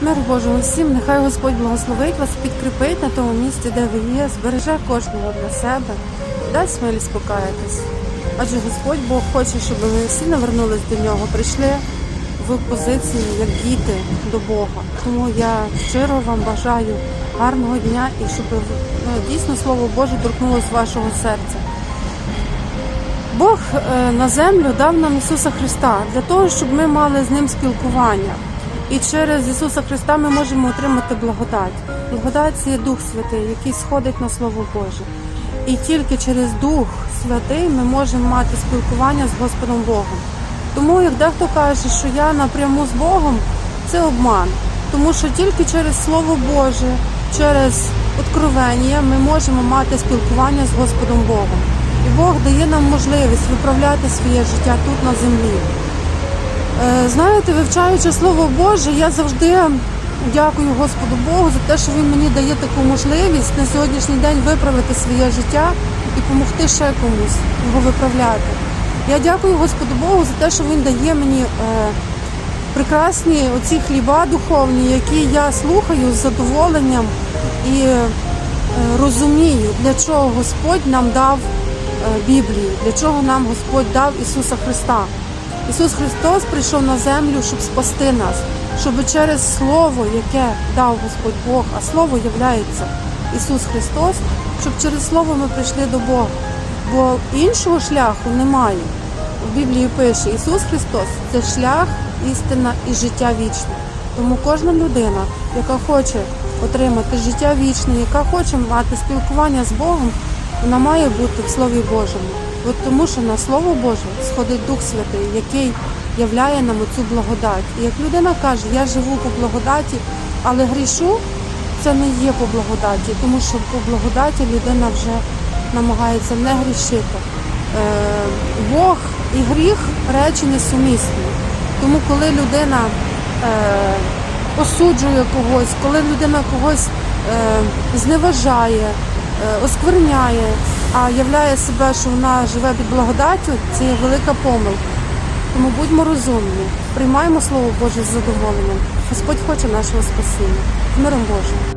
Мир Божого всім, нехай Господь благословить вас, підкріпить на тому місці, де ви є, збереже кожного для себе, дасть смілість покаятись. Адже Господь Бог хоче, щоб ми всі навернулись до нього, прийшли в позиції як діти до Бога. Тому я щиро вам бажаю гарного дня і щоб ну, дійсно Слово Боже торкнулося вашого серця. Бог е, на землю дав нам Ісуса Христа для того, щоб ми мали з ним спілкування. І через Ісуса Христа ми можемо отримати благодать. Благодать це Дух Святий, який сходить на Слово Боже. І тільки через Дух Святий ми можемо мати спілкування з Господом Богом. Тому, як дехто каже, що я напряму з Богом, це обман. Тому що тільки через Слово Боже, через откровення ми можемо мати спілкування з Господом Богом. І Бог дає нам можливість виправляти своє життя тут на землі. Е, Знаєте, вивчаючи Слово Боже, я завжди дякую Господу Богу за те, що Він мені дає таку можливість на сьогоднішній день виправити своє життя і допомогти ще комусь його виправляти. Я дякую Господу Богу за те, що Він дає мені е, прекрасні оці хліба духовні, які я слухаю з задоволенням і е, розумію, для чого Господь нам дав Біблію, для чого нам Господь дав Ісуса Христа. Ісус Христос прийшов на землю, щоб спасти нас, щоб через Слово, яке дав Господь Бог, а Слово являється Ісус Христос, щоб через Слово ми прийшли до Бога. Бо іншого шляху немає. В Біблії пише Ісус Христос це шлях, істина і життя вічне. Тому кожна людина, яка хоче отримати життя вічне, яка хоче мати спілкування з Богом, вона має бути в Слові Божому. От тому, що на Слово Боже сходить Дух Святий, який являє нам оцю благодать. І як людина каже, я живу по благодаті, але грішу, це не є по благодаті, тому що по благодаті людина вже намагається не грішити. Е, Бог і гріх речі несумісні. Тому коли людина е, осуджує когось, коли людина когось е, зневажає, оскверняє, а являє себе, що вона живе під благодаттю, це є велика помилка. Тому будьмо розумні, приймаємо Слово Боже з задоволенням. Господь хоче нашого спасіння. З миром Божим.